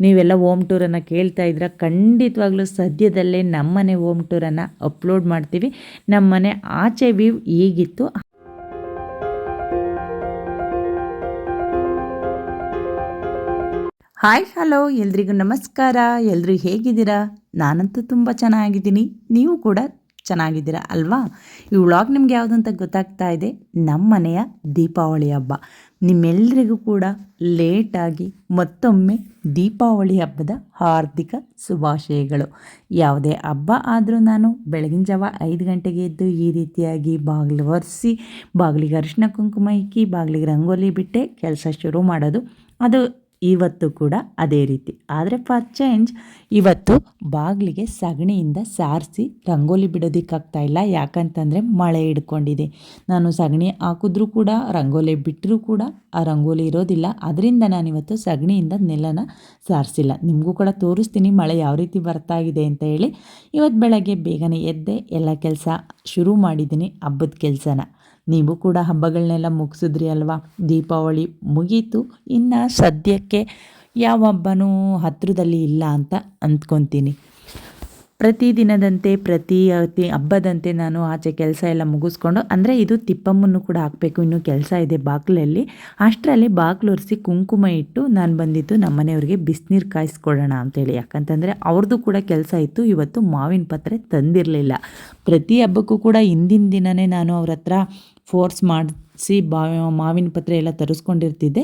ನೀವೆಲ್ಲ ಓಮ್ ಟೂರನ್ನು ಕೇಳ್ತಾ ಇದ್ರೆ ಖಂಡಿತವಾಗ್ಲೂ ಸದ್ಯದಲ್ಲೇ ನಮ್ಮನೆ ಓಮ್ ಟೂರನ್ನು ಅಪ್ಲೋಡ್ ಮಾಡ್ತೀವಿ. ನಮ್ಮನೆ ಆಚೆ ವ್ಯೂ ಹೀಗಿತ್ತು ಹಾಯ್ ಹಲೋ, ಎಲ್ರಿಗೂ ನಮಸ್ಕಾರ. ಎಲ್ಲರೂ ಹೇಗಿದ್ದೀರಾ? ನಾನಂತೂ ತುಂಬ ಚೆನ್ನಾಗಿದ್ದೀನಿ. ನೀವು ಕೂಡ ಚೆನ್ನಾಗಿದ್ದೀರಾ ಅಲ್ವಾ? ಈ ವ್ಲಾಗ್ ನಿಮ್ಗೆ ಯಾವುದು ಅಂತ ಗೊತ್ತಾಗ್ತಾ ಇದೆ. ನಮ್ಮನೆಯ ದೀಪಾವಳಿ ಹಬ್ಬ. ನಿಮ್ಮೆಲ್ಲರಿಗೂ ಕೂಡ ಲೇಟಾಗಿ ಮತ್ತೊಮ್ಮೆ ದೀಪಾವಳಿ ಹಬ್ಬದ ಹಾರ್ದಿಕ ಶುಭಾಶಯಗಳು. ಯಾವುದೇ ಹಬ್ಬ ಆದರೂ ನಾನು ಬೆಳಗಿನ ಜಾವ ಐದು ಗಂಟೆಗೆ ಎದ್ದು ಈ ರೀತಿಯಾಗಿ ಬಾಗಿಲು ಒರೆಸಿ, ಬಾಗಿಲಿಗೆ ಅರಿಶಿನ ಕುಂಕುಮ ಇಕ್ಕಿ, ಬಾಗಿಲಿಗೆ ರಂಗೋಲಿ ಬಿಟ್ಟೆ ಕೆಲಸ ಶುರು ಮಾಡೋದು. ಅದು ಇವತ್ತು ಕೂಡ ಅದೇ ರೀತಿ. ಆದರೆ ಫಾರ್ ಚೇಂಜ್ ಇವತ್ತು ಬಾಗಿಲಿಗೆ ಸಗಣಿಯಿಂದ ಸಾರಿಸಿ ರಂಗೋಲಿ ಬಿಡೋದಕ್ಕಾಗ್ತಾ ಇಲ್ಲ. ಯಾಕಂತಂದರೆ ಮಳೆ ಹಿಡ್ಕೊಂಡಿದೆ. ನಾನು ಸಗಣಿ ಹಾಕಿದ್ರೂ ಕೂಡ, ರಂಗೋಲಿ ಬಿಟ್ಟರೂ ಕೂಡ ಆ ರಂಗೋಲಿ ಇರೋದಿಲ್ಲ. ಅದರಿಂದ ನಾನಿವತ್ತು ಸಗಣಿಯಿಂದ ನೆಲನ ಸಾರಿಸಿಲ್ಲ. ನಿಮಗೂ ಕೂಡ ತೋರಿಸ್ತೀನಿ ಮಳೆ ಯಾವ ರೀತಿ ಬರ್ತಾ ಇದೆ ಅಂತ ಹೇಳಿ. ಇವತ್ತು ಬೆಳಗ್ಗೆ ಬೇಗನೆ ಎದ್ದೆ ಎಲ್ಲ ಕೆಲಸ ಶುರು ಮಾಡಿದ್ದೀನಿ. ಹಬ್ಬದ ಕೆಲಸನ. ನೀವು ಕೂಡ ಹಬ್ಬಗಳನ್ನೆಲ್ಲ ಮುಗಿಸಿದ್ರಿ ಅಲ್ವಾ? ದೀಪಾವಳಿ ಮುಗೀತು. ಇನ್ನು ಸದ್ಯಕ್ಕೆ ಯಾವ ಹಬ್ಬನೂ ಹತ್ತಿರದಲ್ಲಿ ಇಲ್ಲ ಅಂತ ಅಂದ್ಕೊತೀನಿ. ಪ್ರತಿದಿನದಂತೆ, ಪ್ರತಿ ಹಬ್ಬದಂತೆ ನಾನು ಆಚೆ ಕೆಲಸ ಎಲ್ಲ ಮುಗಿಸ್ಕೊಂಡು, ಅಂದರೆ ಇದು ತಿಪ್ಪಮ್ಮನ್ನು ಕೂಡ ಹಾಕಬೇಕು, ಇನ್ನೂ ಕೆಲಸ ಇದೆ ಬಾಗಿಲಲ್ಲಿ. ಅಷ್ಟರಲ್ಲಿ ಬಾಗಿಲು ಒರೆಸಿ ಕುಂಕುಮ ಇಟ್ಟು ನಾನು ಬಂದಿದ್ದು ನಮ್ಮ ಮನೆಯವ್ರಿಗೆ ಬಿಸಿನೀರು ಕಾಯಿಸ್ಕೊಡೋಣ ಅಂತೇಳಿ. ಯಾಕಂತಂದರೆ ಅವ್ರದ್ದು ಕೂಡ ಕೆಲಸ ಇತ್ತು, ಇವತ್ತು ಮಾವಿನ ಪತ್ರೆ ತಂದಿರಲಿಲ್ಲ. ಪ್ರತಿ ಹಬ್ಬಕ್ಕೂ ಕೂಡ ಹಿಂದಿನ ದಿನವೇ ನಾನು ಅವ್ರ ಹತ್ರ ಫೋರ್ಸ್ ಮಾಡಿಸಿ ಬಾ, ಮಾವಿನ ಪತ್ರೆ ಎಲ್ಲ ತರಿಸ್ಕೊಂಡಿರ್ತಿದ್ದೆ.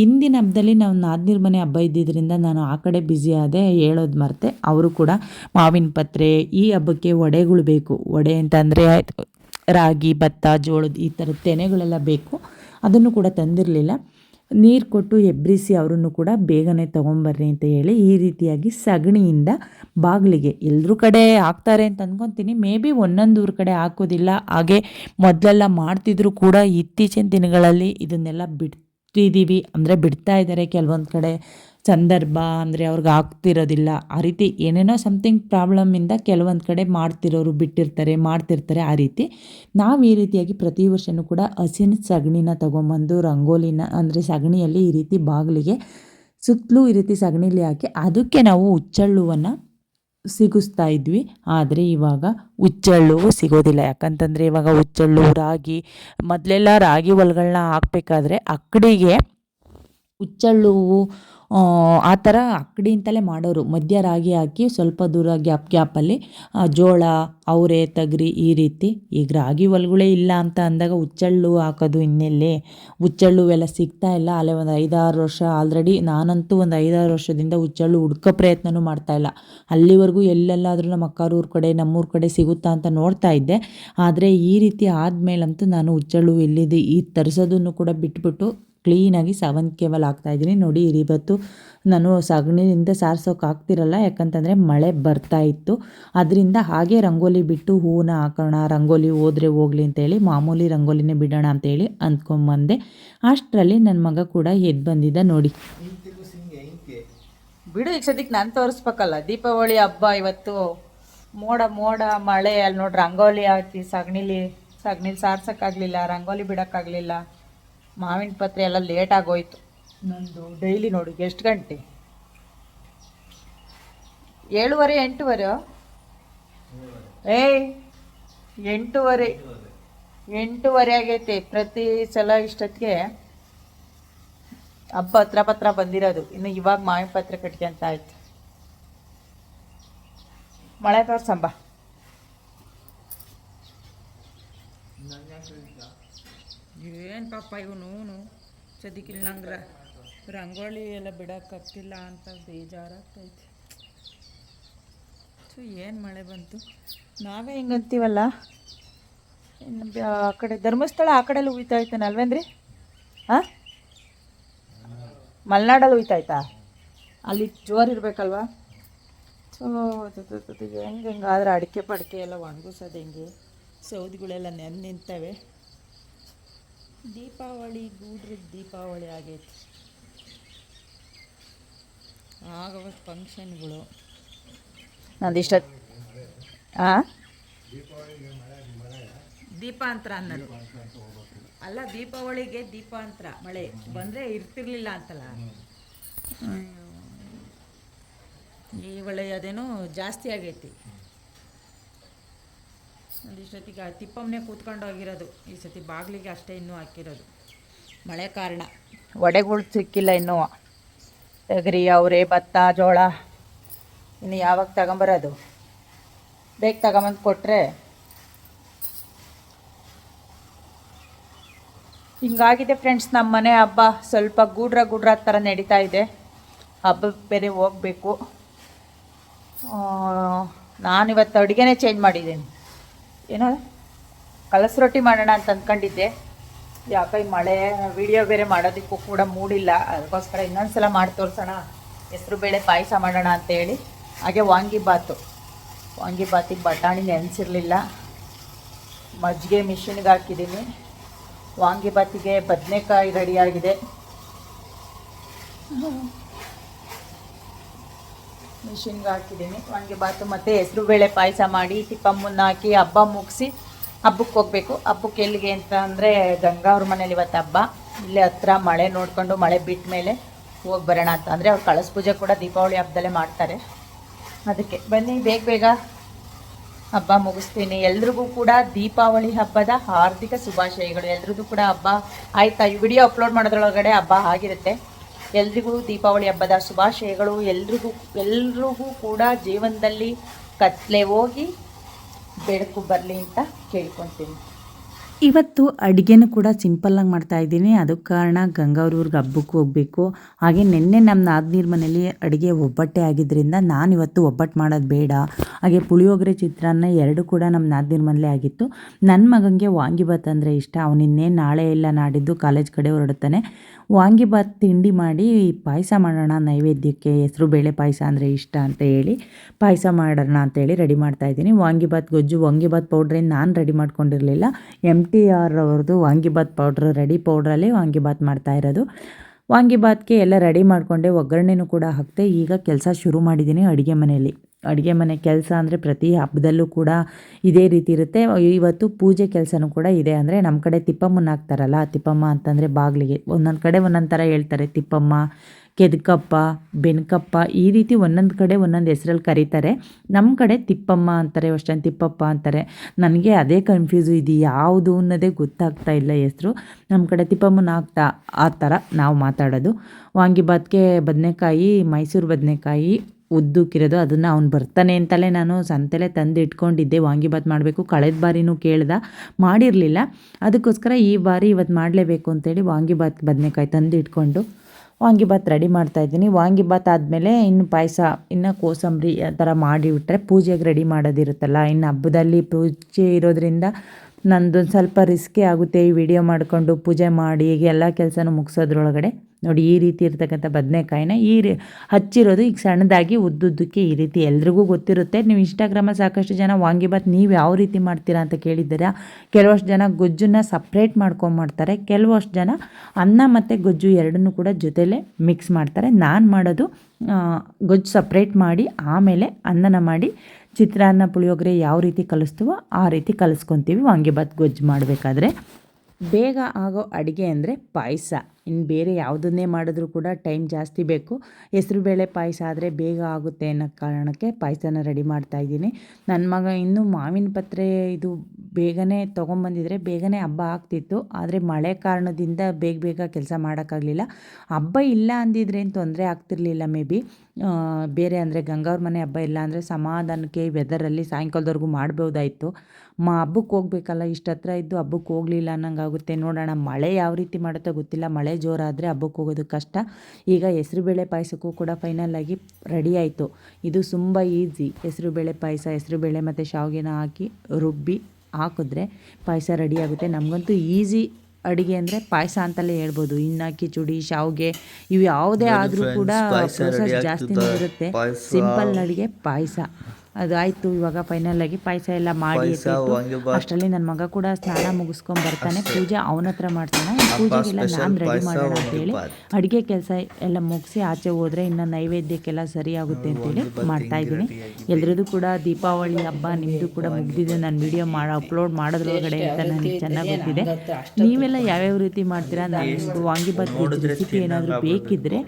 ಹಿಂದಿನ ಹಬ್ಬದಲ್ಲಿ ನಾವು ನಾದ್ನೀರ್ ಮನೆ ಹಬ್ಬ ಇದ್ದಿದ್ದರಿಂದ ನಾನು ಆ ಕಡೆ ಬ್ಯುಸಿ ಆದೆ ಹೇಳೋದು ಮರೆತೆ. ಅವರು ಕೂಡ ಮಾವಿನ ಪತ್ರೆ, ಈ ಹಬ್ಬಕ್ಕೆ ಒಡೆಗಳು ಬೇಕು. ಒಡೆ ಅಂತಂದರೆ ರಾಗಿ, ಭತ್ತ, ಜೋಳದ ಈ ಥರದ ತೆನೆಗಳೆಲ್ಲ ಬೇಕು. ಅದನ್ನು ಕೂಡ ತಂದಿರಲಿಲ್ಲ. ನೀರು ಕೊಟ್ಟು ಎಬ್ಬಿಸಿ ಅವರನ್ನು ಕೂಡ ಬೇಗನೆ ತೊಗೊಂಬರ್ರಿ ಅಂತ ಹೇಳಿ ಈ ರೀತಿಯಾಗಿ ಸಗಣಿಯಿಂದ ಬಾಗಿಲಿಗೆ ಎಲ್ಲರೂ ಕಡೆ ಹಾಕ್ತಾರೆ ಅಂತ ಅಂದ್ಕೊತೀನಿ ಮೇ ಬಿ ಒಂದೊಂದು ಕಡೆ ಹಾಕೋದಿಲ್ಲ. ಹಾಗೆ ಮೊದಲೆಲ್ಲ ಮಾಡ್ತಿದ್ರು ಕೂಡ ಇತ್ತೀಚಿನ ದಿನಗಳಲ್ಲಿ ಇದನ್ನೆಲ್ಲ ಬಿಡ್ತಿದ್ದೀವಿ ಅಂದರೆ ಬಿಡ್ತಾ ಇದ್ದಾರೆ ಕೆಲವೊಂದು ಕಡೆ. ಸಂದರ್ಭ ಅಂದರೆ ಅವ್ರಿಗೆ ಆಗ್ತಿರೋದಿಲ್ಲ. ಆ ರೀತಿ ಏನೇನೋ ಸಮಥಿಂಗ್ ಪ್ರಾಬ್ಲಮ್ಮಿಂದ ಕೆಲವೊಂದು ಕಡೆ ಮಾಡ್ತಿರೋರು ಬಿಟ್ಟಿರ್ತಾರೆ, ಮಾಡ್ತಿರ್ತಾರೆ ಆ ರೀತಿ. ನಾವು ಈ ರೀತಿಯಾಗಿ ಪ್ರತಿ ವರ್ಷವೂ ಕೂಡ ಹಸಿನ ಸಗಣಿನ ತೊಗೊಂಬಂದು ರಂಗೋಲಿನ ಅಂದರೆ ಸಗಣಿಯಲ್ಲಿ ಈ ರೀತಿ ಬಾಗಿಲಿಗೆ ಸುತ್ತಲೂ ಈ ರೀತಿ ಸಗಣಿಲಿ ಹಾಕಿ ಅದಕ್ಕೆ ನಾವು ಹುಚ್ಚಳ್ಳುವನ್ನು ಸಿಗಿಸ್ತಾ ಇದ್ವಿ. ಆದರೆ ಇವಾಗ ಹುಚ್ಚಳ್ಳು ಸಿಗೋದಿಲ್ಲ. ಯಾಕಂತಂದರೆ ಇವಾಗ ಹುಚ್ಚಳ್ಳು ರಾಗಿ, ಮೊದಲೆಲ್ಲ ರಾಗಿ ಹೊಲಗಳನ್ನ ಹಾಕಬೇಕಾದ್ರೆ ಅಕ್ಕಡಿಗೆ ಹುಚ್ಚಳ್ಳು ಆ ಥರ ಅಕ್ಕಡಿ ಮಾಡೋರು. ಮಧ್ಯ ರಾಗಿ ಹಾಕಿ ಸ್ವಲ್ಪ ದೂರ ಗ್ಯಾಪ್ ಗ್ಯಾಪಲ್ಲಿ ಜೋಳ, ಅವರೆ, ತಗ್ರಿ ಈ ರೀತಿ. ಈಗ ರಾಗಿ ಹೊಲ್ಗಳೇ ಇಲ್ಲ ಅಂತ ಅಂದಾಗ ಹುಚ್ಚಳ್ಳು ಹಾಕೋದು ಇನ್ನೆಲ್ಲಿ? ಹುಚ್ಚಳ್ಳು ಎಲ್ಲ ಸಿಗ್ತಾ ಇಲ್ಲ. ಅಲ್ಲೇ ಒಂದು ಐದಾರು ವರ್ಷ ಆಲ್ರೆಡಿ ನಾನಂತೂ ಒಂದು ಐದಾರು ವರ್ಷದಿಂದ ಹುಚ್ಚಳ್ಳು ಹುಡ್ಕೋ ಪ್ರಯತ್ನವೂ ಮಾಡ್ತಾಯಿಲ್ಲ ಅಲ್ಲಿವರೆಗೂ ಎಲ್ಲೆಲ್ಲಾದರೂ ನಮ್ಮ ಅಕ್ಕಾರೂರ ಕಡೆ, ನಮ್ಮೂರ ಕಡೆ ಸಿಗುತ್ತಾ ಅಂತ ನೋಡ್ತಾ ಇದ್ದೆ. ಆದರೆ ಈ ರೀತಿ ಆದಮೇಲಂತೂ ನಾನು ಹುಚ್ಚಳ್ಳು ಎಲ್ಲಿದೆ ಈ ತರಿಸೋದನ್ನು ಕೂಡ ಬಿಟ್ಬಿಟ್ಟು ಕ್ಲೀನಾಗಿ ಸಾವಂತಿಗೆ ಆಗ್ತಾ ಹಾಕ್ತಾಯಿದ್ದೀನಿ ನೋಡಿ ಇವತ್ತು ನಾನು ಸಗಣಿಯಿಂದ ಸಾರ್ಸೋಕೆ ಆಗ್ತಿರಲ್ಲ ಯಾಕಂತಂದರೆ ಮಳೆ ಬರ್ತಾ ಇತ್ತು. ಅದರಿಂದ ಹಾಗೆ ರಂಗೋಲಿ ಬಿಟ್ಟು ಹೂವನ್ನ ಹಾಕೋಣ, ರಂಗೋಲಿ ಹೋದರೆ ಹೋಗ್ಲಿ ಅಂತೇಳಿ ಮಾಮೂಲಿ ರಂಗೋಲಿನೇ ಬಿಡೋಣ ಅಂತೇಳಿ ಅಂದ್ಕೊಂಬಂದೆ. ಅಷ್ಟರಲ್ಲಿ ನನ್ನ ಮಗ ಕೂಡ ಎದ್ದು ಬಂದಿದ್ದ, ನೋಡಿ. ಬಿಡು ಈಗ ಸದ್ಯಕ್ಕೆ ನಾನು ತೋರಿಸ್ಬೇಕಲ್ಲ. ದೀಪಾವಳಿ ಹಬ್ಬ ಇವತ್ತು. ಮೋಡ ಮೋಡ, ಮಳೆ. ಅಲ್ಲಿ ನೋಡಿ, ರಂಗೋಲಿ ಹಾಕಿ ಸಗಣಿಲಿ ಸಗಣಿಲಿ ಸಾರ್ಸೋಕ್ಕಾಗಲಿಲ್ಲ, ರಂಗೋಲಿ ಬಿಡೋಕ್ಕಾಗಲಿಲ್ಲ. ಮಾವಿನ ಪತ್ರೆ ಎಲ್ಲ ಲೇಟ್ ಆಗೋಯ್ತು. ನಂದು ಡೈಲಿ ನೋಡಿ, ಎಷ್ಟು ಗಂಟೆ? ಏಳುವರೆ, ಎಂಟುವರೆ? ಏಯ್, ಎಂಟೂವರೆ. ಎಂಟೂವರೆ ಆಗೈತೆ, ಪ್ರತಿ ಸಲ ಇಷ್ಟೊತ್ತಿಗೆ. ಹಬ್ಬ ಹತ್ರ ಪತ್ರ ಬಂದಿರೋದು, ಇನ್ನು ಇವಾಗ ಮಾವಿನ ಪತ್ರೆ ಕಟ್ಕೊಂತ ಆಯ್ತು. ಮಳೆ ತೋರ್ಸಂಬ. ಏನು ಪಾಪ ಇವನು ಸದ್ಯಕ್ಕಿಲ್ಲ ನಂಗೆ ರಂಗೋಲಿ ಎಲ್ಲ ಬಿಡೋಕ್ಕಾಗ್ತಿಲ್ಲ ಅಂತ ಬೇಜಾರಾಗ್ತೈತೆ. ಸೊ ಏನು ಮಳೆ ಬಂತು? ನಾವೇ ಹಿಂಗಂತೀವಲ್ಲ? ಇನ್ನು ಆ ಕಡೆ ಧರ್ಮಸ್ಥಳ ಆ ಕಡೆಲ್ಲ ಉಯ್ತಾ ಇತ್ತಾನೆ ಅಲ್ವೇಂದ್ರಿ ಹಾಂ ಮಲೆನಾಡಲ್ಲಿ ಉಯ್ತಾಯ್ತಾ ಅಲ್ಲಿ ಜೋರು ಇರಬೇಕಲ್ವಾ? ಸೊ ಹೆಂಗೆ ಹೆಂಗಾದ್ರೆ ಅಡಿಕೆ ಪಡಿಕೆ ಎಲ್ಲ ಒಣಗಿಸೋದು ಹೆಂಗೆ? ಸೌದಿಗಳೆಲ್ಲ ನೆನೆ ನಿಂತವೆ. ದೀಪಾವಳಿ ಗೂಡ್ರದ್ದು ದೀಪಾವಳಿ ಆಗೈತಿ. ಆಗವ ಫಂಕ್ಷನ್ಗಳು ನಂದಿಷ್ಟ ಆ? ದೀಪಾಂತರ ಅನ್ನೋದು. ಅಲ್ಲ ದೀಪಾವಳಿಗೆ ದೀಪಾಂತರ. ಮಳೆ ಬಂದರೆ ಇರ್ತಿರ್ಲಿಲ್ಲ ಅಂತಲ್ಲ. ಈ ಒಳ್ಳೆಯ ಅದೇನೋ ಜಾಸ್ತಿ ಆಗೈತಿ. ಒಂದಿಷ್ಟೊತ್ತಿಗೆ ತಿಪ್ಪಮ್ಮನೆ ಕೂತ್ಕೊಂಡು ಹೋಗಿರೋದು ಈ ಸತಿ ಬಾಗಿಲಿಗೆ ಅಷ್ಟೇ ಇನ್ನೂ ಹಾಕಿರೋದು. ಮಳೆ ಕಾರಣ. ಒಡೆಗಳು ಸಿಕ್ಕಿಲ್ಲ ಇನ್ನೂ. ತೊಗರಿ, ಅವರೇ, ಭತ್ತ, ಜೋಳ. ಇನ್ನು ಯಾವಾಗ ತಗೊಂಬರೋದು? ಬೇಗ ತಗೊಂಬಂದು ಕೊಟ್ಟರೆ ಹಿಂಗಾಗಿದೆ ಫ್ರೆಂಡ್ಸ್ ನಮ್ಮ ಮನೆ ಹಬ್ಬ. ಸ್ವಲ್ಪ ಗೂಡ್ರ ಗೂಡ್ರ ಥರ ನಡೀತಾ ಇದೆ. ಹಬ್ಬಕ್ಕೆ ಬೇರೆ ಹೋಗಬೇಕು. ನಾನಿವತ್ತು ಅಡುಗೆನೇ ಚೇಂಜ್ ಮಾಡಿದ್ದೀನಿ. ಏನೋ ಕಲಸ ರೊಟ್ಟಿ ಮಾಡೋಣ ಅಂತ ಅಂದ್ಕೊಂಡಿದ್ದೆ ಯಾಕೆ ಮಳೆ ವಿಡಿಯೋ ಬೇರೆ ಮಾಡೋದಕ್ಕೂ ಕೂಡ ಮೂಡಿಲ್ಲ. ಅದಕ್ಕೋಸ್ಕರ ಇನ್ನೊಂದು ಸಲ ಮಾಡಿ ತೋರಿಸೋಣ. ಹೆಸರು ಬೇಳೆ ಪಾಯಸ ಮಾಡೋಣ ಅಂತೇಳಿ ಹಾಗೆ ವಾಂಗಿಬಾತು ವಾಂಗಿಬಾತಿಗೆ ಬಟಾಣಿ ನೆನೆಸಿರಲಿಲ್ಲ. ಮಜ್ಜಿಗೆ ಮಿಷಿನ್ಗೆ ಹಾಕಿದ್ದೀನಿ ವಾಂಗಿಬಾತಿಗೆ ಬದನೆಕಾಯಿ ರೆಡಿಯಾಗಿದೆ ಮಿಷಿನ್ಗೆ ಹಾಕಿದ್ದೀನಿ. ವಾಂಗಿಬಾತು ಮತ್ತು ಹೆಸರು ಬೇಳೆ ಪಾಯಸ ಮಾಡಿ ತಿಪ್ಪಮ್ಮನ್ನ ಹಾಕಿ ಹಬ್ಬ ಮುಗಿಸಿ ಹಬ್ಬಕ್ಕೆ ಹೋಗಬೇಕು. ಹಬ್ಬಕ್ಕೆ ಎಲ್ಲಿಗೆ ಅಂತ ಅಂದರೆ ಗಂಗಾ ಅವ್ರ ಮನೇಲಿ ಇವತ್ತು ಹಬ್ಬ. ಇಲ್ಲೇ ಹತ್ರ ಮಳೆ ನೋಡಿಕೊಂಡು ಮಳೆ ಬಿಟ್ಟ ಮೇಲೆ ಹೋಗಿ ಬರೋಣ ಅಂತ. ಅಂದರೆ ಅವ್ರು ಕಳಸ ಪೂಜೆ ಕೂಡ ದೀಪಾವಳಿ ಹಬ್ಬದಲ್ಲೇ ಮಾಡ್ತಾರೆ. ಅದಕ್ಕೆ ಬನ್ನಿ, ಬೇಗ ಬೇಗ ಹಬ್ಬ ಮುಗಿಸ್ತೀನಿ. ಎಲ್ರಿಗೂ ಕೂಡ ದೀಪಾವಳಿ ಹಬ್ಬದ ಹಾರ್ದಿಕ ಶುಭಾಶಯಗಳು. ಎಲ್ರಿಗೂ ಕೂಡ ಹಬ್ಬ ಆಯ್ತಾ? ಈ ವಿಡಿಯೋ ಅಪ್ಲೋಡ್ ಮಾಡೋದ್ರೊಳಗಡೆ ಹಬ್ಬ ಆಗಿರುತ್ತೆ. ಎಲ್ರಿಗೂ ದೀಪಾವಳಿ ಹಬ್ಬದ ಶುಭಾಶಯಗಳು. ಎಲ್ರಿಗೂ ಎಲ್ರಿಗೂ ಕೂಡ ಜೀವನದಲ್ಲಿ ಕತ್ಲೆ ಹೋಗಿ ಬೆಳಕು ಬರಲಿ ಅಂತ ಕೇಳ್ಕೊತೀನಿ ಇವತ್ತು ಅಡುಗೆನೂ ಕೂಡ ಸಿಂಪಲ್ಲಾಗಿ ಮಾಡ್ತಾ ಇದ್ದೀನಿ. ಅದಕ್ಕೆ ಕಾರಣ ಗಂಗಾವ್ರವ್ರಿಗೆ ಹಬ್ಬಕ್ಕೆ ಹೋಗಬೇಕು. ಹಾಗೆ ನಿನ್ನೆ ನಮ್ಮ ನಾದ್ನೀರ್ ಮನೇಲಿ ಅಡುಗೆ ಒಬ್ಬಟ್ಟೆ ಆಗಿದ್ದರಿಂದ ನಾನು ಇವತ್ತು ಒಬ್ಬಟ್ಟು ಮಾಡೋದು ಬೇಡ. ಹಾಗೆ ಪುಳಿಯೋಗರೆ ಚಿತ್ರಾನ್ನ ಎರಡು ಕೂಡ ನಮ್ಮ ನಾದ್ನೀರ್ ಮನೇಲಿ ಆಗಿತ್ತು. ನನ್ನ ಮಗನಿಗೆ ವಾಂಗಿಬಾತ್ ಅಂದರೆ ಇಷ್ಟ. ಅವನಿನ್ನೇ ನಾಳೆ ಇಲ್ಲ ನಾಡಿದ್ದು ಕಾಲೇಜ್ ಕಡೆ ಹೊರಡ್ತಾನೆ. ವಾಂಗಿಬಾತ್ ತಿಂಡಿ ಮಾಡಿ ಪಾಯಸ ಮಾಡೋಣ, ನೈವೇದ್ಯಕ್ಕೆ ಹೆಸರು ಬೇಳೆ ಪಾಯಸ ಅಂದರೆ ಇಷ್ಟ ಅಂತ ಹೇಳಿ ಪಾಯಸ ಮಾಡೋಣ ಅಂತೇಳಿ ರೆಡಿ ಮಾಡ್ತಾ ಇದ್ದೀನಿ. ವಾಂಗಿಬಾತ್ ಗೊಜ್ಜು ವಾಂಗಿಬಾತ್ ಪೌಡ್ರೇನು ನಾನು ರೆಡಿ ಮಾಡ್ಕೊಂಡಿರಲಿಲ್ಲ. ಎಂ ಟಿ ಆರ್ ಅವ್ರದ್ದು ವಾಂಗಿಬಾತ್ ಪೌಡ್ರ್, ರೆಡಿ ಪೌಡ್ರಲ್ಲಿ ವಾಂಗಿಬಾತ್ ಮಾಡ್ತಾ ಇರೋದು. ವಾಂಗಿಬಾತ್ಗೆ ಎಲ್ಲ ರೆಡಿ ಮಾಡಿಕೊಂಡೆ, ಒಗ್ಗರಣೆನೂ ಕೂಡ ಹಾಕ್ತೆ ಈಗ ಕೆಲಸ ಶುರು ಮಾಡಿದ್ದೀನಿ ಅಡುಗೆ ಮನೆಯಲ್ಲಿ. ಅಡುಗೆ ಮನೆ ಕೆಲಸ ಅಂದರೆ ಪ್ರತಿ ಹಬ್ಬದಲ್ಲೂ ಕೂಡ ಇದೇ ರೀತಿ ಇರುತ್ತೆ. ಇವತ್ತು ಪೂಜೆ ಕೆಲಸನೂ ಕೂಡ ಇದೆ ಅಂದರೆ ನಮ್ಮ ಕಡೆ ತಿಪ್ಪಮ್ಮನ ಹಾಕ್ತಾರಲ್ಲ, ತಿಪ್ಪಮ್ಮ ಅಂತಂದರೆ ಬಾಗಿಲಿಗೆ. ಒಂದೊಂದು ಕಡೆ ಒಂದೊಂದು ಥರ ಹೇಳ್ತಾರೆ, ತಿಪ್ಪಮ್ಮ, ಕೆದಕಪ್ಪ, ಬೆನ್ಕಪ್ಪ, ಈ ರೀತಿ ಒಂದೊಂದು ಕಡೆ ಒಂದೊಂದು ಹೆಸರಲ್ಲಿ ಕರೀತಾರೆ. ನಮ್ಮ ಕಡೆ ತಿಪ್ಪಮ್ಮ ಅಂತಾರೆ ಅಷ್ಟೊಂದು ತಿಪ್ಪಪ್ಪ ಅಂತಾರೆ. ನನಗೆ ಅದೇ ಕನ್ಫ್ಯೂಸು ಇದು ಯಾವುದು ಅನ್ನೋದೇ ಗೊತ್ತಾಗ್ತಾ ಇಲ್ಲ ಹೆಸರು. ನಮ್ಮ ಕಡೆ ತಿಪ್ಪಮ್ಮನ ಆಗ್ತಾ ಆ ಥರ ನಾವು ಮಾತಾಡೋದು. ವಾಂಗಿಬಾತ್ಗೆ ಬದನೆಕಾಯಿ, ಮೈಸೂರು ಬದನೆಕಾಯಿ ಉದ್ದಕ್ಕಿರೋದು ಅದನ್ನು ಅವ್ನು ಬರ್ತಾನೆ ಅಂತಲೇ ನಾನು ಸಂತೆಲೆ ತಂದು ಇಟ್ಕೊಂಡಿದ್ದೆ ವಾಂಗಿಬಾತ್ ಮಾಡಬೇಕು, ಕಳೆದ ಬಾರಿನೂ ಕೇಳ್ದೆ, ಮಾಡಿರಲಿಲ್ಲ. ಅದಕ್ಕೋಸ್ಕರ ಈ ಬಾರಿ ಇವತ್ತು ಮಾಡಲೇಬೇಕು ಅಂತೇಳಿ ವಾಂಗಿಬಾತ್ ಬದನೆಕಾಯಿ ತಂದು ಇಟ್ಕೊಂಡು ವಾಂಗಿಬಾತ್ ರೆಡಿ ಮಾಡ್ತಾಯಿದ್ದೀನಿ ವಾಂಗಿಬಾತ್ ಆದಮೇಲೆ ಇನ್ನು ಪಾಯಸ, ಇನ್ನು ಕೋಸಂಬರಿ ಆ ಥರ ಮಾಡಿಬಿಟ್ರೆ ಪೂಜೆಗೆ ರೆಡಿ ಮಾಡೋದಿರುತ್ತಲ್ಲ, ಇನ್ನು ಹಬ್ಬದಲ್ಲಿ ಪೂಜೆ ಇರೋದ್ರಿಂದ ನಂದೊಂದು ಸ್ವಲ್ಪ ರಿಸ್ಕೇ ಆಗುತ್ತೆ ಈ ವಿಡಿಯೋ ಮಾಡಿಕೊಂಡು ಪೂಜೆ ಮಾಡಿ ಎಲ್ಲ ಕೆಲಸನೂ ಮುಗಿಸೋದ್ರೊಳಗಡೆ. ನೋಡಿ ಈ ರೀತಿ ಇರ್ತಕ್ಕಂಥ ಬದನೆಕಾಯಿನ ಈ ರೀ ಹಚ್ಚಿರೋದು ಈಗ ಸಣ್ಣದಾಗಿ ಉದ್ದುದ್ದಕ್ಕೆ ಈ ರೀತಿ ಎಲ್ರಿಗೂ ಗೊತ್ತಿರುತ್ತೆ. ನೀವು ಇನ್ಸ್ಟಾಗ್ರಾಮಲ್ಲಿ ಸಾಕಷ್ಟು ಜನ ವಾಂಗಿಬಾತ್ ನೀವು ಯಾವ ರೀತಿ ಮಾಡ್ತೀರಾ ಅಂತ ಕೇಳಿದ್ದೀರಾ? ಕೆಲವಷ್ಟು ಜನ ಗೊಜ್ಜನ್ನ ಸಪ್ರೇಟ್ ಮಾಡ್ತಾರೆ. ಕೆಲವಷ್ಟು ಜನ ಅನ್ನ ಮತ್ತು ಗೊಜ್ಜು ಎರಡನ್ನೂ ಕೂಡ ಜೊತೆಲೇ ಮಿಕ್ಸ್ ಮಾಡ್ತಾರೆ. ನಾನು ಮಾಡೋದು ಗೊಜ್ಜು ಸಪ್ರೇಟ್ ಮಾಡಿ ಆಮೇಲೆ ಅನ್ನನ ಮಾಡಿ ಚಿತ್ರಾನ್ನ ಪುಳಿಯೋಗರೆ ಯಾವ ರೀತಿ ಕಲಿಸ್ತೀವೋ ಆ ರೀತಿ ಕಲಿಸ್ಕೊತೀವಿ ವಾಂಗಿಬಾತ್ ಗೊಜ್ಜು ಮಾಡಬೇಕಾದ್ರೆ. ಬೇಗ ಆಗೋ ಅಡುಗೆ ಅಂದರೆ ಪಾಯಸ. ಇನ್ನು ಬೇರೆ ಯಾವುದನ್ನೇ ಮಾಡಿದ್ರೂ ಕೂಡ ಟೈಮ್ ಜಾಸ್ತಿ ಬೇಕು. ಹೆಸ್ರುಬೇಳೆ ಪಾಯಸ ಆದರೆ ಬೇಗ ಆಗುತ್ತೆ ಅನ್ನೋ ಕಾರಣಕ್ಕೆ ಪಾಯಸನ ರೆಡಿ ಮಾಡ್ತಾಯಿದ್ದೀನಿ ನನ್ನ ಮಗ ಇನ್ನೂ ಮಾವಿನ ಪತ್ರೆ ಇದು ಬೇಗನೆ ತೊಗೊಂಬಂದಿದ್ರೆ ಬೇಗನೆ ಹಬ್ಬ ಆಗ್ತಿತ್ತು. ಆದರೆ ಮಳೆ ಕಾರಣದಿಂದ ಬೇಗ ಬೇಗ ಕೆಲಸ ಮಾಡೋಕ್ಕಾಗಲಿಲ್ಲ. ಹಬ್ಬ ಇಲ್ಲ ಅಂದಿದ್ರೆ ಏನು ತೊಂದರೆ ಆಗ್ತಿರ್ಲಿಲ್ಲ ಮೇ ಬಿ. ಬೇರೆ ಅಂದರೆ ಗಂಗಾವ್ರ ಮನೆ ಹಬ್ಬ ಇಲ್ಲ ಅಂದರೆ ಸಮಾಧಾನಕ್ಕೆ ವೆದರಲ್ಲಿ ಸಾಯಂಕಾಲದವರೆಗೂ ಮಾಡ್ಬೋದಾಯಿತು. ಮಾ ಹಬ್ಬಕ್ಕೆ ಹೋಗ್ಬೇಕಲ್ಲ ಇಷ್ಟು ಹತ್ರ ಇದ್ದು ಹಬ್ಬಕ್ಕೆ ಹೋಗಲಿಲ್ಲ ಅನ್ನಂಗಾಗುತ್ತೆ. ನೋಡೋಣ ಮಳೆ ಯಾವ ರೀತಿ ಮಾಡುತ್ತೋ ಗೊತ್ತಿಲ್ಲ. ಮಳೆ ಜೋರಾದರೆ ಹಬ್ಬಕ್ಕೆ ಹೋಗೋದು ಕಷ್ಟ. ಈಗ ಹೆಸರುಬೇಳೆ ಪಾಯಸಕ್ಕೂ ಕೂಡ ಫೈನಲಾಗಿ ರೆಡಿ ಆಯಿತು. ಇದು ತುಂಬ ಈಸಿ ಹೆಸರುಬೇಳೆ ಪಾಯಸ ಹೆಸರುಬೇಳೆ ಮತ್ತು ಶಾವಿಗೆನ ಹಾಕಿ ರುಬ್ಬಿ ಹಾಕಿದ್ರೆ ಪಾಯಸ ರೆಡಿ ಆಗುತ್ತೆ. ನಮಗಂತೂ ಈಸಿ ಅಡುಗೆ ಅಂದರೆ ಪಾಯಸ ಅಂತಲೇ ಹೇಳ್ಬೋದು. ಇನ್ನು ಕಿಚುಡಿ ಶಾವಿಗೆ ಇವು ಯಾವುದೇ ಆದರೂ ಕೂಡ ಪ್ರೊಸೆಸ್ ಜಾಸ್ತಿನೇ ಇರುತ್ತೆ. ಸಿಂಪಲ್ ಅಡುಗೆ ಪಾಯಸ. ಅದು ಆಯಿತು ಇವಾಗ ಫೈನಲ್ ಆಗಿ ಪಾಯಸ ಎಲ್ಲ ಮಾಡಿ ಅಷ್ಟರಲ್ಲಿ ನನ್ನ ಮಗ ಕೂಡ ಸ್ನಾನ ಮುಗಿಸ್ಕೊಂಡ್ ಬರ್ತಾನೆ. ಪೂಜೆ ಅವನ ಹತ್ರ ಮಾಡ್ತಾನೆ. ಪೂಜೆಗೆಲ್ಲ ನಾನು ರೆಡಿ ಮಾಡೋಣ ಅಂತೇಳಿ. ಅಡುಗೆ ಕೆಲಸ ಎಲ್ಲ ಮುಗಿಸಿ ಆಚೆ ಹೋದರೆ ಇನ್ನು ನೈವೇದ್ಯಕ್ಕೆಲ್ಲ ಸರಿ ಆಗುತ್ತೆ ಅಂತೇಳಿ ಮಾಡ್ತಾ ಇದ್ದೀನಿ. ಎಲ್ಲರದ್ದು ಕೂಡ ದೀಪಾವಳಿ ಹಬ್ಬ ನಿಮ್ಮದು ಕೂಡ ಮುಗಿದಿದೆ. ನಾನು ವಿಡಿಯೋ ಮಾಡಿ ಅಪ್ಲೋಡ್ ಮಾಡೋದ್ರೊಳಗಡೆ ಅಂತ ನನಗೆ ಚೆನ್ನಾಗಿ ಗೊತ್ತಿದೆ. ನೀವೆಲ್ಲ ಯಾವ್ಯಾವ ರೀತಿ ಮಾಡ್ತೀರಾ? ನಾನು ವಾಂಗಿಬಾತ್ ರೆಸಿಪಿ ಏನಾದರೂ ಬೇಕಿದ್ದರೆ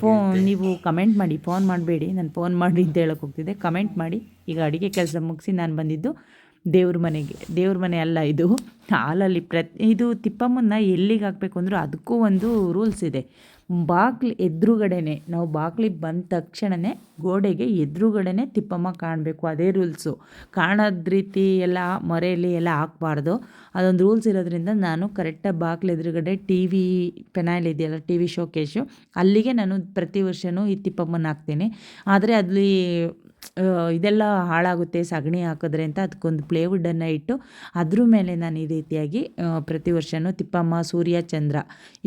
ಫೋ ನೀವು ಕಮೆಂಟ್ ಮಾಡಿ ಫೋನ್ ಮಾಡಬೇಡಿ. ನಾನು ಫೋನ್ ಮಾಡಿ ಅಂತ ಹೇಳೋಕೆ ಹೋಗ್ತಿದ್ದೆ. ಕಮೆಂಟ್ ಮಾಡಿ. ಈಗ ಅಡುಗೆ ಕೆಲಸ ಮುಗಿಸಿ ನಾನು ಬಂದಿದ್ದು ದೇವ್ರ ಮನೆಗೆ. ದೇವ್ರ ಮನೆ ಅಲ್ಲ ಇದು. ಹಾಲಲ್ಲಿ ಪ್ರತಿ ಇದು ತಿಪ್ಪಮ್ಮನ್ನ ಎಲ್ಲಿಗೆ ಹಾಕಬೇಕು ಅಂದರೂ ಅದಕ್ಕೂ ಒಂದು ರೂಲ್ಸ್ ಇದೆ. ಬಾಕ್ಲಿ ಎದುರುಗಡೆನೆ, ನಾವು ಬಾಕ್ಲಿ ಬಂದ ತಕ್ಷಣವೇ ಗೋಡೆಗೆ ಎದುರುಗಡೆನೆ ತಿಪ್ಪಮ್ಮ ಕಾಣಬೇಕು, ಅದೇ ರೂಲ್ಸು. ಕಾಣೋದ ರೀತಿ ಎಲ್ಲ ಮರೆಯಲ್ಲಿ ಎಲ್ಲ ಹಾಕ್ಬಾರ್ದು. ಅದೊಂದು ರೂಲ್ಸ್ ಇರೋದ್ರಿಂದ ನಾನು ಕರೆಕ್ಟಾಗಿ ಬಾಕ್ಲಿ ಎದುರುಗಡೆ ಟಿ ವಿ ಪೆನಾಯ್ಲ್ ಇದೆಯಲ್ಲ ಟಿ ವಿ ಶೋಕೇಶು, ಅಲ್ಲಿಗೆ ನಾನು ಪ್ರತಿ ವರ್ಷವೂ ಈ ತಿಪ್ಪಮ್ಮನ ಹಾಕ್ತೀನಿ. ಆದರೆ ಅಲ್ಲಿ ಇದೆಲ್ಲ ಹಾಳಾಗುತ್ತೆ, ಸಗಣಿ ಹಾಕಿದ್ರೆ ಅಂತ ಅದಕ್ಕೊಂದು ಪ್ಲೇವುಡನ್ನು ಇಟ್ಟು ಅದ್ರ ಮೇಲೆ ನಾನು ಈ ರೀತಿಯಾಗಿ ಪ್ರತಿ ವರ್ಷವೂ ತಿಪ್ಪಮ್ಮ, ಸೂರ್ಯ, ಚಂದ್ರ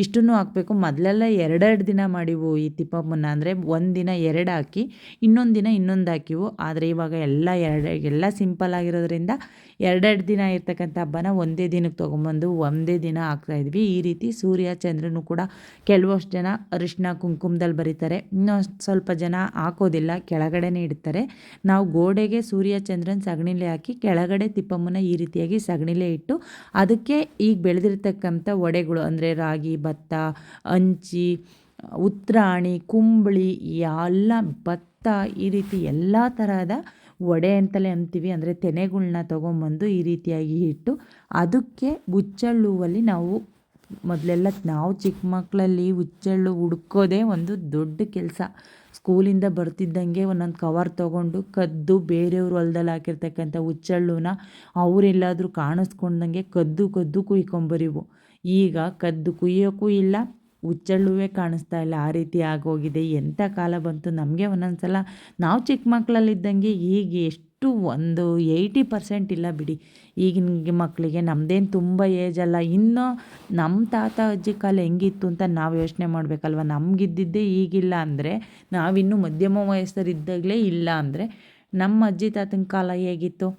ಇಷ್ಟನ್ನು ಹಾಕಬೇಕು. ಮೊದಲೆಲ್ಲ ಎರಡೆರಡು ದಿನ ಮಾಡಿವು ಈ ತಿಪ್ಪಮ್ಮನ ಅಂದರೆ ಒಂದು ಎರಡು ಹಾಕಿ, ಇನ್ನೊಂದು ದಿನ ಇನ್ನೊಂದು ಹಾಕಿವು. ಆದರೆ ಇವಾಗ ಎಲ್ಲ ಎರಡು, ಎಲ್ಲ ಸಿಂಪಲ್ ಆಗಿರೋದ್ರಿಂದ ಎರಡೆರಡು ದಿನ ಇರ್ತಕ್ಕಂಥ ಹಬ್ಬನ ಒಂದೇ ದಿನಕ್ಕೆ ತೊಗೊಂಬಂದು ಒಂದೇ ದಿನ ಹಾಕ್ತಾಯಿದ್ವಿ ಈ ರೀತಿ ಸೂರ್ಯ, ಚಂದ್ರನು ಕೂಡ ಕೆಲವಷ್ಟು ಜನ ಅರಿಶಿನ ಕುಂಕುಮದಲ್ಲಿ ಬರೀತಾರೆ. ಇನ್ನೂ ಸ್ವಲ್ಪ ಜನ ಹಾಕೋದಿಲ್ಲ, ಕೆಳಗಡೆನೇ ಇಡ್ತಾರೆ. ನಾವು ಗೋಡೆಗೆ ಸೂರ್ಯ, ಚಂದ್ರನ ಸಗಣಿಲೆ ಹಾಕಿ, ಕೆಳಗಡೆ ತಿಪ್ಪಮ್ಮನ ಈ ರೀತಿಯಾಗಿ ಸಗಣಿಲೆ ಇಟ್ಟು ಅದಕ್ಕೆ ಈಗ ಬೆಳೆದಿರ್ತಕ್ಕಂಥ ವಡೆಗಳು ಅಂದರೆ ರಾಗಿ, ಭತ್ತ ಹಂಚಿ ಉತ್ರಾಣಿ, ಕುಂಬಳಿ, ಎಲ್ಲ ಭತ್ತ ಈ ರೀತಿ ಎಲ್ಲ ಥರದ ವಡೆ ಅಂತಲೇ ಅಂತೀವಿ. ಅಂದರೆ ತೆನೆಗಳ್ನ ತೊಗೊಂಬಂದು ಈ ರೀತಿಯಾಗಿ ಇಟ್ಟು ಅದಕ್ಕೆ ಹುಚ್ಚಳ್ಳುವಲ್ಲಿ ನಾವು ಮೊದಲೆಲ್ಲ ನಾವು ಚಿಕ್ಕ ಮಕ್ಕಳಲ್ಲಿ ಹುಚ್ಚಳ್ಳು ಹುಡ್ಕೋದೇ ಒಂದು ದೊಡ್ಡ ಕೆಲಸ. ಸ್ಕೂಲಿಂದ ಬರ್ತಿದ್ದಂಗೆ ಒಂದೊಂದು ಕವರ್ ತೊಗೊಂಡು ಕದ್ದು ಬೇರೆಯವ್ರ ಹೊಲ್ದಲ್ಲಿ ಹಾಕಿರ್ತಕ್ಕಂಥ ಹುಚ್ಚಳ್ಳುನ ಅವರೆಲ್ಲಾದರೂ ಕಾಣಿಸ್ಕೊಂಡಂಗೆ ಕದ್ದು ಕದ್ದು ಕುಯ್ಕೊಂಬರಿವು. ಈಗ ಕದ್ದು ಕುಯ್ಯೋಕ್ಕೂ ಇಲ್ಲ, ಹುಚ್ಚಳ್ಳುವೇ ಕಾಣಿಸ್ತಾ ಇಲ್ಲ. ಆ ರೀತಿ ಆಗೋಗಿದೆ. ಎಂಥ ಕಾಲ ಬಂತು? ನಮಗೆ ಒಂದೊಂದು ಸಲ ನಾವು ಚಿಕ್ಕ ಮಕ್ಕಳಲ್ಲಿದ್ದಂಗೆ ಈಗ ಎಷ್ಟು ಒಂದು ಏಯ್ಟಿ ಪರ್ಸೆಂಟ್ ಇಲ್ಲ ಬಿಡಿ. ಈಗಿನ ಮಕ್ಕಳಿಗೆ ನಮ್ಮದೇನು ತುಂಬ ಏಜ್ ಅಲ್ಲ. ಇನ್ನೂ ನಮ್ಮ ತಾತ ಅಜ್ಜಿ ಕಾಲ ಹೆಂಗಿತ್ತು ಅಂತ ನಾವು ಯೋಚನೆ ಮಾಡಬೇಕಲ್ವ? ನಮಗಿದ್ದಿದ್ದೇ ಈಗಿಲ್ಲ ಅಂದರೆ ನಾವಿನ್ನೂ ಮಧ್ಯಮ ವಯಸ್ಸರಿದ್ದಾಗಲೇ ಇಲ್ಲ ಅಂದರೆ ನಮ್ಮ ಅಜ್ಜಿ ತಾತನ ಕಾಲ ಹೇಗಿತ್ತು?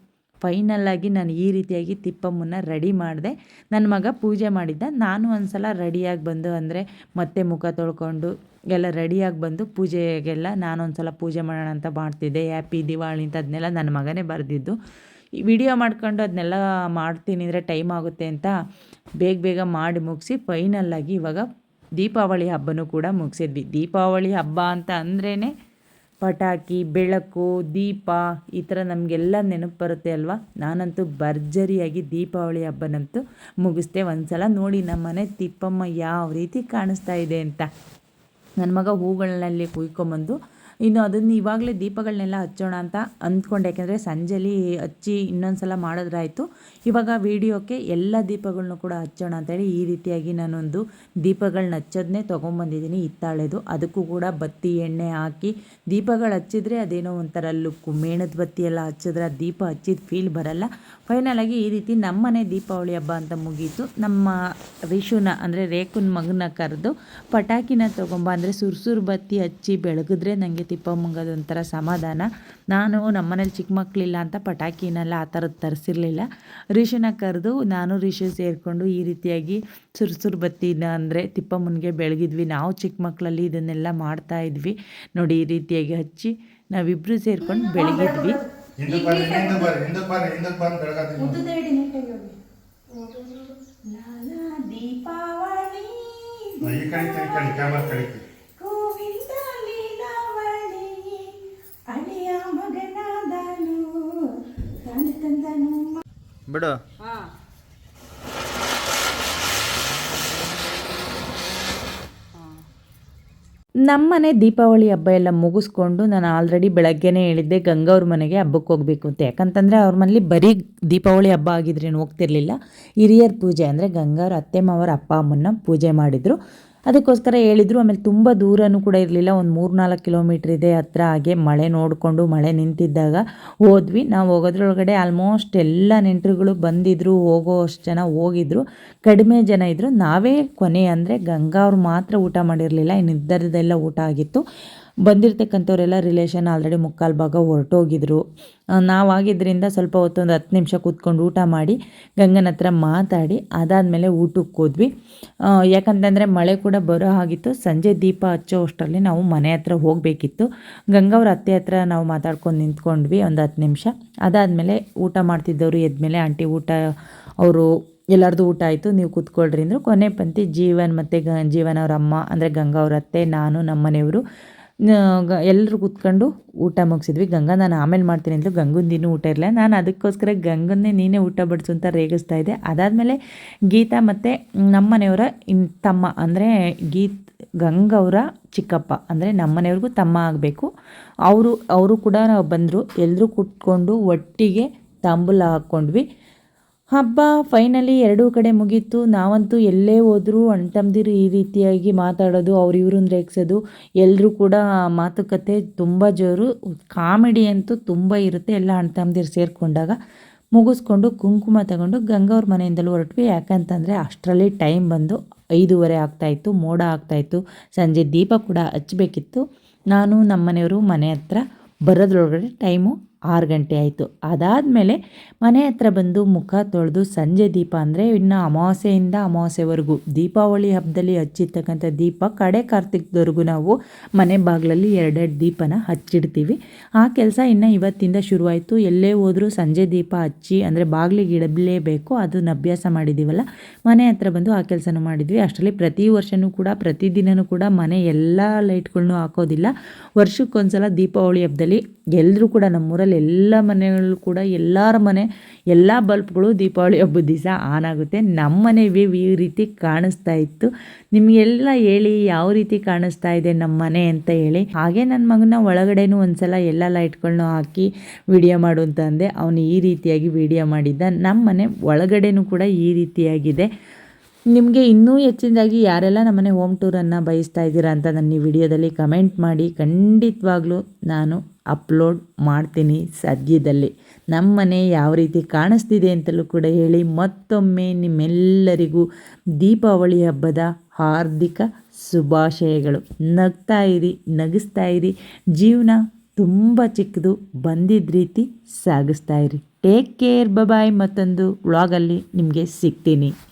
ಫೈನಲ್ಲಾಗಿ ನಾನು ಈ ರೀತಿಯಾಗಿ ತಿಪ್ಪಮ್ಮನ್ನ ರೆಡಿ ಮಾಡಿದೆ. ನನ್ನ ಮಗ ಪೂಜೆ ಮಾಡಿದ್ದ. ನಾನು ಒಂದು ಸಲ ರೆಡಿಯಾಗಿ ಬಂದು ಅಂದರೆ ಮತ್ತೆ ಮುಖ ತೊಳ್ಕೊಂಡು ಎಲ್ಲ ರೆಡಿಯಾಗಿ ಬಂದು ಪೂಜೆಗೆಲ್ಲ ನಾನೊಂದು ಸಲ ಪೂಜೆ ಮಾಡೋಣ ಅಂತ ಮಾಡ್ತಿದ್ದೆ. ಹ್ಯಾಪಿ ದಿವಾಳಿ ಅಂತ ಅದನ್ನೆಲ್ಲ ನನ್ನ ಮಗನೇ ಬರೆದಿದ್ದು. ವಿಡಿಯೋ ಮಾಡ್ಕೊಂಡು ಅದನ್ನೆಲ್ಲ ಮಾಡ್ತೀನಿ ಅಂದರೆ ಟೈಮ್ ಆಗುತ್ತೆ ಅಂತ ಬೇಗ ಬೇಗ ಮಾಡಿ ಮುಗಿಸಿ ಫೈನಲ್ಲಾಗಿ ಇವಾಗ ದೀಪಾವಳಿ ಹಬ್ಬನೂ ಕೂಡ ಮುಗಿಸಿದ್ವಿ. ದೀಪಾವಳಿ ಹಬ್ಬ ಅಂತ ಅಂದ್ರೇ ಪಟಾಕಿ, ಬೆಳಕು, ದೀಪ ಈ ಥರ ನಮಗೆಲ್ಲ ನೆನಪು ಬರುತ್ತೆ ಅಲ್ವಾ? ನಾನಂತೂ ಭರ್ಜರಿಯಾಗಿ ದೀಪಾವಳಿ ಹಬ್ಬನಂತೂ ಮುಗಿಸ್ದೆ ಒಂದು ಸಲ ನೋಡಿ ನಮ್ಮನೆ ತಿಪ್ಪಮ್ಮ ಯಾವ ರೀತಿ ಕಾಣಿಸ್ತಾ ಇದೆ ಅಂತ. ನನ್ನ ಮಗ ಹೂಗಳನ್ನಲ್ಲಿ ಕುಯ್ಕೊಂಬಂದು ಇನ್ನು ಅದನ್ನು ಇವಾಗಲೇ ದೀಪಗಳನ್ನೆಲ್ಲ ಹಚ್ಚೋಣ ಅಂತ ಅಂದ್ಕೊಂಡೆ. ಯಾಕೆಂದರೆ ಸಂಜೆಲಿ ಹಚ್ಚಿ ಇನ್ನೊಂದು ಸಲ ಮಾಡಿದ್ರಾಯ್ತು. ಇವಾಗ ವೀಡಿಯೋಕ್ಕೆ ಎಲ್ಲ ದೀಪಗಳನ್ನೂ ಕೂಡ ಹಚ್ಚೋಣ ಅಂತೇಳಿ ಈ ರೀತಿಯಾಗಿ ನಾನೊಂದು ದೀಪಗಳನ್ನ ಹಚ್ಚೋದನ್ನೇ ತೊಗೊಂಬಂದಿದ್ದೀನಿ ಹಿತ್ತಾಳೆದು. ಅದಕ್ಕೂ ಕೂಡ ಬತ್ತಿ, ಎಣ್ಣೆ ಹಾಕಿ ದೀಪಗಳು ಹಚ್ಚಿದ್ರೆ ಅದೇನೋ ಒಂಥರ ಲುಕ್ಕು. ಮೇಣದ ಬತ್ತಿ ಎಲ್ಲ ಹಚ್ಚಿದ್ರೆ ಆ ದೀಪ ಹಚ್ಚಿದ ಫೀಲ್ ಬರಲ್ಲ. ಫೈನಲಾಗಿ ಈ ರೀತಿ ನಮ್ಮನೆ ದೀಪಾವಳಿ ಹಬ್ಬ ಅಂತ ಮುಗೀತು. ನಮ್ಮ ರಿಷುನ ಅಂದರೆ ರೇಖುನ ಮಗನ ಕರೆದು ಪಟಾಕಿನ ತೊಗೊಂಬ ಅಂದರೆ ಸುರ್ಸುರು ಬತ್ತಿ ಹಚ್ಚಿ ಬೆಳಗಿದ್ರೆ ನನಗೆ ತಿಪ್ಪಮ್ಮಂಗೆ ಒಂಥರ ಸಮಾಧಾನ. ನಾನು ನಮ್ಮನೇಲಿ ಚಿಕ್ಕ ಮಕ್ಕಳಿಲ್ಲ ಅಂತ ಪಟಾಕಿನೆಲ್ಲ ಆ ಥರದ್ದು ತರಿಸಿರ್ಲಿಲ್ಲ. ರಿಷನ ಕರೆದು ನಾನು ರಿಷು ಸೇರಿಕೊಂಡು ಈ ರೀತಿಯಾಗಿ ಸುರ್ಸುರು ಬತ್ತಿನ ಅಂದರೆ ತಿಪ್ಪಮ್ಮನಿಗೆ ಬೆಳಗಿದ್ವಿ ನಾವು ಚಿಕ್ಕ ಮಕ್ಕಳಲ್ಲಿ ಇದನ್ನೆಲ್ಲ ಮಾಡ್ತಾ ಇದ್ವಿ. ನೋಡಿ ಈ ರೀತಿಯಾಗಿ ಹಚ್ಚಿ ನಾವಿಬ್ಬರು ಸೇರ್ಕೊಂಡು ಬೆಳಗಿದ್ವಿ ಹಿಂದಕ್ಕೆ ಬಿಡು. ನಮ್ಮನೆ ದೀಪಾವಳಿ ಹಬ್ಬ ಎಲ್ಲ ಮುಗಿಸ್ಕೊಂಡು ನಾನು ಆಲ್ರೆಡಿ ಬೆಳಗ್ಗೆನೇ ಹೇಳಿದ್ದೆ ಗಂಗವ್ರ ಮನೆಗೆ ಹಬ್ಬಕ್ಕೆ ಹೋಗಬೇಕು ಅಂತ. ಯಾಕಂತಂದರೆ ಅವ್ರ ಮನೇಲಿ ಬರೀ ದೀಪಾವಳಿ ಹಬ್ಬ ಆಗಿದ್ರೇನು ಹೋಗ್ತಿರ್ಲಿಲ್ಲ. ಹಿರಿಯರ ಪೂಜೆ ಅಂದರೆ ಗಂಗಾವ್ರ ಅತ್ತೆ ಮಾವರ ಅಪ್ಪ ಅಮ್ಮನ್ನ ಪೂಜೆ ಮಾಡಿದರು. ಅದಕ್ಕೋಸ್ಕರ ಹೇಳಿದ್ರು, ಆಮೇಲೆ ತುಂಬ ದೂರನೂ ಕೂಡ ಇರಲಿಲ್ಲ. ಒಂದು ಮೂರು ನಾಲ್ಕು ಕಿಲೋಮೀಟ್ರ್ ಇದೆ ಹತ್ರ, ಹಾಗೆ ಮಳೆ ನೋಡಿಕೊಂಡು ಮಳೆ ನಿಂತಿದ್ದಾಗ ಹೋದ್ವಿ. ನಾವು ಹೋಗೋದ್ರೊಳಗಡೆ ಆಲ್ಮೋಸ್ಟ್ ಎಲ್ಲ ನೆಂಟರುಗಳು ಬಂದಿದ್ದರು ಹೋಗೋ ಅಷ್ಟು ಜನ ಹೋಗಿದ್ರು. ಕಡಿಮೆ ಜನ ಇದ್ದರು ನಾವೇ ಕೊನೆ ಅಂದರೆ ಗಂಗಾ ಅವ್ರು ಮಾತ್ರ ಊಟ ಮಾಡಿರಲಿಲ್ಲ. ಇನ್ನು ಇದ್ದರದೆಲ್ಲ ಊಟ ಆಗಿತ್ತು. ಬಂದಿರ್ತಕ್ಕಂಥವರೆಲ್ಲ ರಿಲೇಷನ್ ಆಲ್ರೆಡಿ ಮುಕ್ಕಾಲು ಭಾಗ ಹೊರಟೋಗಿದ್ರು. ನಾವಾಗಿದ್ದರಿಂದ ಸ್ವಲ್ಪ ಹೊತ್ತೊಂದು ಹತ್ತು ನಿಮಿಷ ಕೂತ್ಕೊಂಡು ಊಟ ಮಾಡಿ, ಗಂಗನ ಹತ್ರ ಮಾತಾಡಿ, ಅದಾದಮೇಲೆ ಊಟಕ್ಕೆ ಹೋದ್ವಿ. ಯಾಕಂತಂದರೆ ಮಳೆ ಕೂಡ ಬರೋ ಹಾಗಿತ್ತು. ಸಂಜೆ ದೀಪ ಹಚ್ಚೋ ಅಷ್ಟರಲ್ಲಿ ನಾವು ಮನೆ ಹತ್ರ ಹೋಗಬೇಕಿತ್ತು. ಗಂಗವ್ರ ಅತ್ತೆ ಹತ್ರ ನಾವು ಮಾತಾಡ್ಕೊಂಡು ನಿಂತ್ಕೊಂಡ್ವಿ ಒಂದು ಹತ್ತು ನಿಮಿಷ. ಅದಾದಮೇಲೆ ಊಟ ಮಾಡ್ತಿದ್ದವರು ಎದ್ಮೇಲೆ ಆಂಟಿ ಊಟ, ಅವರು ಎಲ್ಲರದು ಊಟ ಆಯಿತು, ನೀವು ಕೂತ್ಕೊಳ್ರಿ ಅಂದರು. ಕೊನೆ ಪಂಥಿ ಜೀವನ್ ಮತ್ತು ಗ, ಜೀವನ್ ಅವ್ರ ಅಮ್ಮ, ಅಂದರೆ ಗಂಗಾ ಅವ್ರ ಅತ್ತೆ, ನಾನು ನಮ್ಮ ಮನೆಯವರು ಎಲ್ಲರೂ ಕೂತ್ಕೊಂಡು ಊಟ ಮುಗಿಸಿದ್ವಿ. ಗಂಗಾ, ನಾನು ಆಮೇಲೆ ಮಾಡ್ತೀನಿ ಅಂದರು ದಿನ ಊಟ ಇರಲಿಲ್ಲ. ನಾನು ಅದಕ್ಕೋಸ್ಕರ ಗಂಗನ್ನೇ ನೀನೇ ಊಟ ಬಡಿಸು ಅಂತ ರೇಗಿಸ್ತಾ ಇದ್ದೆ. ಅದಾದಮೇಲೆ ಗೀತಾ ಮತ್ತು ನಮ್ಮನೆಯವರ ಇನ್, ತಮ್ಮ, ಅಂದರೆ ಗೀತ್ ಗಂಗವರ ಚಿಕ್ಕಪ್ಪ, ಅಂದರೆ ನಮ್ಮನೆಯವ್ರಿಗೂ ತಮ್ಮ ಆಗಬೇಕು. ಅವರು ಅವರು ಕೂಡ ಬಂದರು. ಎಲ್ಲರೂ ಕೂತ್ಕೊಂಡು ಒಟ್ಟಿಗೆ ತಾಂಬೂಲ ಹಾಕ್ಕೊಂಡ್ವಿ. ಹಬ್ಬ ಫೈನಲಿ ಎರಡೂ ಕಡೆ ಮುಗೀತು. ನಾವಂತೂ ಎಲ್ಲೇ ಹೋದರೂ ಅಣ್ಣ ಈ ರೀತಿಯಾಗಿ ಮಾತಾಡೋದು, ಅವ್ರು ಇವ್ರನ್ನ ರೇಗಿಸೋದು ಎಲ್ಲರೂ ಕೂಡ ಮಾತುಕತೆ ತುಂಬ ಜೋರು. ಕಾಮಿಡಿ ಅಂತೂ ತುಂಬ ಇರುತ್ತೆ ಎಲ್ಲ ಅಣ್ಣ ಸೇರಿಕೊಂಡಾಗ. ಮುಗಿಸ್ಕೊಂಡು ಕುಂಕುಮ ತಗೊಂಡು ಗಂಗವ್ರ ಮನೆಯಿಂದಲೂ ಹೊರಟ್ವಿ. ಯಾಕಂತಂದರೆ ಅಷ್ಟರಲ್ಲಿ ಟೈಮ್ ಬಂದು ಐದೂವರೆ ಆಗ್ತಾಯಿತ್ತು, ಮೋಡ ಆಗ್ತಾಯಿತ್ತು. ಸಂಜೆ ದೀಪ ಕೂಡ ಹಚ್ಚಬೇಕಿತ್ತು ನಾನು ನಮ್ಮ ಮನೆಯವರು ಮನೆ ಹತ್ರ ಬರೋದ್ರೊಳಗಡೆ ಟೈಮು ಆರು ಗಂಟೆ ಆಯಿತು. ಅದಾದಮೇಲೆ ಮನೆ ಹತ್ರ ಬಂದು ಮುಖ ತೊಳೆದು ಸಂಜೆ ದೀಪ ಅಂದರೆ ಇನ್ನು ಅಮಾವಾಸ್ಯೆಯಿಂದ ಅಮಾವಾಸ್ಯೆವರೆಗೂ. ದೀಪಾವಳಿ ಹಬ್ಬದಲ್ಲಿ ಹಚ್ಚಿರ್ತಕ್ಕಂಥ ದೀಪ ಕಡೆ ಕಾರ್ತಿಕದವರೆಗೂ ನಾವು ಮನೆ ಬಾಗಿಲಲ್ಲಿ ಎರಡೆರಡು ದೀಪನ ಹಚ್ಚಿಡ್ತೀವಿ. ಆ ಕೆಲಸ ಇನ್ನು ಇವತ್ತಿಂದ ಶುರುವಾಯಿತು. ಎಲ್ಲೇ ಹೋದರೂ ಸಂಜೆ ದೀಪ ಹಚ್ಚಿ ಅಂದರೆ ಬಾಗಿಲಿಗೆ ಇಡಲೇಬೇಕು. ಅದನ್ನ ಅಭ್ಯಾಸ ಮಾಡಿದ್ದೀವಲ್ಲ ಮನೆ ಹತ್ರ ಬಂದು ಆ ಕೆಲಸನೂ ಮಾಡಿದ್ವಿ. ಅಷ್ಟರಲ್ಲಿ ಪ್ರತಿ ವರ್ಷವೂ ಕೂಡ ಪ್ರತಿದಿನವೂ ಕೂಡ ಮನೆ ಎಲ್ಲ ಲೈಟ್ಗಳನ್ನೂ ಹಾಕೋದಿಲ್ಲ. ವರ್ಷಕ್ಕೊಂದ್ಸಲ ದೀಪಾವಳಿ ಹಬ್ಬದಲ್ಲಿ ಎಲ್ಲರೂ ಕೂಡ ನಮ್ಮೂರಲ್ಲಿ ಎಲ್ಲ ಮನೆಗಳು ಕೂಡ ಎಲ್ಲರ ಮನೆ ಎಲ್ಲ ಬಲ್ಪ್ಗಳು ದೀಪಾವಳಿ ಹಬ್ಬದ ದಿವಸ ಆನ್ ಆಗುತ್ತೆ. ನಮ್ಮ ಮನೆ ಈ ರೀತಿ ಕಾಣಿಸ್ತಾ ಇತ್ತು. ನಿಮಗೆಲ್ಲ ಹೇಳಿ ಯಾವ ರೀತಿ ಕಾಣಿಸ್ತಾ ಇದೆ ನಮ್ಮ ಮನೆ ಅಂತ ಹೇಳಿ. ಹಾಗೆ ನನ್ನ ಮಗನ ಒಳಗಡೆನೂ ಒಂದ್ಸಲ ಎಲ್ಲ ಲೈಟ್ಗಳನ್ನೂ ಹಾಕಿ ವಿಡಿಯೋ ಮಾಡು ಅಂತ ಅಂದೆ. ಅವನು ಈ ರೀತಿಯಾಗಿ ವಿಡಿಯೋ ಮಾಡಿದ್ದ. ನಮ್ಮ ಮನೆ ಒಳಗಡೆನೂ ಕೂಡ ಈ ರೀತಿಯಾಗಿದೆ. ನಿಮಗೆ ಇನ್ನೂ ಹೆಚ್ಚಿನದಾಗಿ ಯಾರೆಲ್ಲ ನಮ್ಮನೆ ಹೋಮ್ ಟೂರನ್ನು ಬಯಸ್ತಾ ಇದ್ದೀರಾ ಅಂತ ನನ್ನ ಈ ವಿಡಿಯೋದಲ್ಲಿ ಕಮೆಂಟ್ ಮಾಡಿ. ಖಂಡಿತವಾಗ್ಲೂ ನಾನು ಅಪ್ಲೋಡ್ ಮಾಡ್ತೀನಿ ಸದ್ಯದಲ್ಲಿ. ನಮ್ಮ ಮನೆ ಯಾವ ರೀತಿ ಕಾಣಿಸ್ತಿದೆ ಅಂತಲೂ ಕೂಡ ಹೇಳಿ ಮತ್ತೊಮ್ಮೆ ನಿಮ್ಮೆಲ್ಲರಿಗೂ ದೀಪಾವಳಿ ಹಬ್ಬದ ಹಾರ್ದಿಕ ಶುಭಾಶಯಗಳು. ನಗ್ತಾ ಇರಿ, ನಗಿಸ್ತಾ ಇರಿ. ಜೀವನ ತುಂಬ ಚಿಕ್ಕದು ಬಂದಿದ್ದ ರೀತಿ ಸಾಗಿಸ್ತಾ ಇರಿ. ಟೇಕ್ ಕೇರ್ ಬಬಾಯ್ ಮತ್ತೊಂದು ವ್ಲಾಗಲ್ಲಿ ನಿಮಗೆ ಸಿಗ್ತೀನಿ.